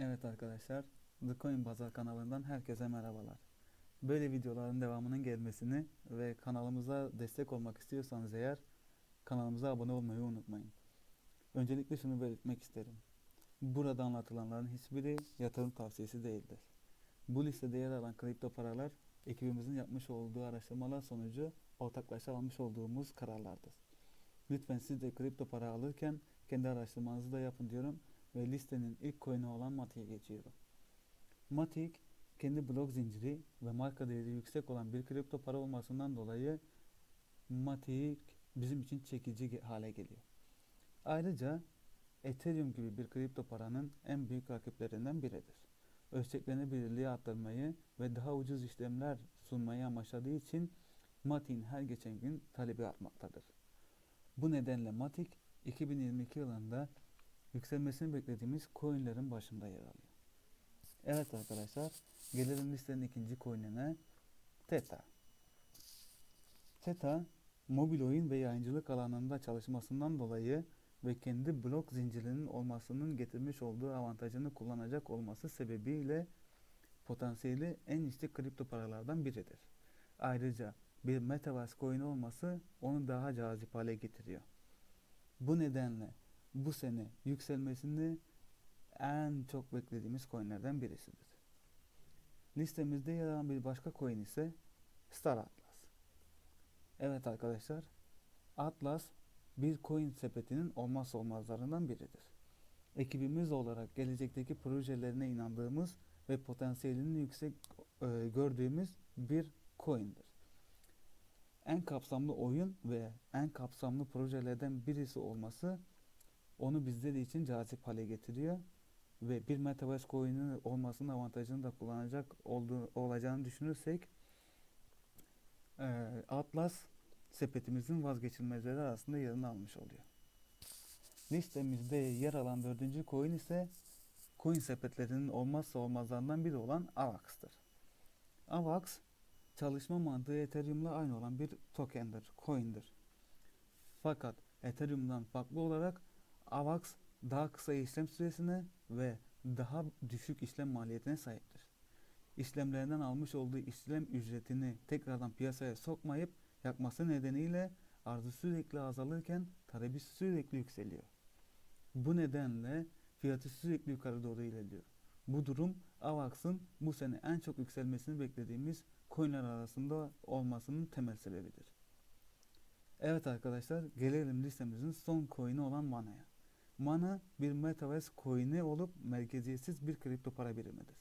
Evet arkadaşlar, The Coin Bazar kanalından herkese merhabalar. Böyle videoların devamının gelmesini ve kanalımıza destek olmak istiyorsanız eğer kanalımıza abone olmayı unutmayın. Öncelikle şunu belirtmek isterim. Burada anlatılanların hiçbiri yatırım tavsiyesi değildir. Bu listede yer alan kripto paralar ekibimizin yapmış olduğu araştırmalar sonucu ortaklaşa almış olduğumuz kararlardır. Lütfen siz de kripto para alırken kendi araştırmanızı da yapın diyorum ve listenin ilk coin'i olan Matic'e geçiyorum. Matic kendi blok zinciri ve marka değeri yüksek olan bir kripto para olmasından dolayı Matic bizim için çekici hale geliyor. Ayrıca Ethereum gibi bir kripto paranın en büyük rakiplerinden biridir. Ölçeklenebilirliği arttırmayı ve daha ucuz işlemler sunmayı amaçladığı için Matic'in her geçen gün talebi artmaktadır. Bu nedenle Matic 2022 yılında yükselmesini beklediğimiz coinlerin başında yer alıyor. Evet arkadaşlar, gelelim listenin ikinci coin'ine Theta. Theta, mobil oyun ve yayıncılık alanında çalışmasından dolayı ve kendi blok zincirinin olmasının getirmiş olduğu avantajını kullanacak olması sebebiyle potansiyeli en yüksek kripto paralardan biridir. Ayrıca bir Metaverse coin olması onu daha cazip hale getiriyor. Bu nedenle bu sene yükselmesini en çok beklediğimiz coinlerden birisidir. Listemizde yer alan bir başka coin ise Star Atlas. Evet arkadaşlar, Atlas bir coin sepetinin olmazsa olmazlarından biridir. Ekibimiz olarak gelecekteki projelerine inandığımız ve potansiyelini yüksek e, gördüğümüz bir coin'dir. En kapsamlı oyun ve en kapsamlı projelerden birisi olması onu bizler için cazip hale getiriyor ve bir Metaverse coin'in olmasının avantajını da kullanacak olduğu, olacağını düşünürsek eee, Atlas sepetimizin vazgeçilmezleri arasında yerini almış oluyor. Listemizde yer alan dördüncü coin ise coin sepetlerinin olmazsa olmazlarından biri olan AVAX'tır. AVAX çalışma mantığı Ethereum'la aynı olan bir tokendir, coin'dir. Fakat Ethereum'dan farklı olarak AVAX daha kısa işlem süresine ve daha düşük işlem maliyetine sahiptir. İşlemlerinden almış olduğu işlem ücretini tekrardan piyasaya sokmayıp yakması nedeniyle arzı sürekli azalırken talebi sürekli yükseliyor. Bu nedenle fiyatı sürekli yukarı doğru ilerliyor. Bu durum AVAX'ın bu sene en çok yükselmesini beklediğimiz coinler arasında olmasının temel sebebidir. Evet arkadaşlar gelelim listemizin son coin'i olan Mana'ya. Mana bir Metaverse coin'i olup merkeziyetsiz bir kripto para birimidir.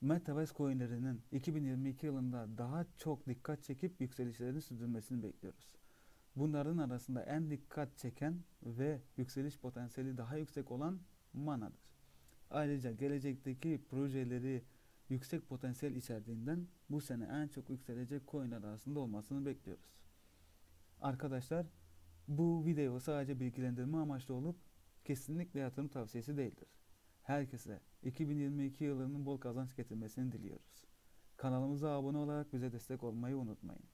Metaverse coin'lerinin 2022 yılında daha çok dikkat çekip yükselişlerini sürdürmesini bekliyoruz. Bunların arasında en dikkat çeken ve yükseliş potansiyeli daha yüksek olan Mana'dır. Ayrıca gelecekteki projeleri yüksek potansiyel içerdiğinden bu sene en çok yükselecek coin'ler arasında olmasını bekliyoruz. Arkadaşlar bu video sadece bilgilendirme amaçlı olup kesinlikle yatırım tavsiyesi değildir. Herkese 2022 yılının bol kazanç getirmesini diliyoruz. Kanalımıza abone olarak bize destek olmayı unutmayın.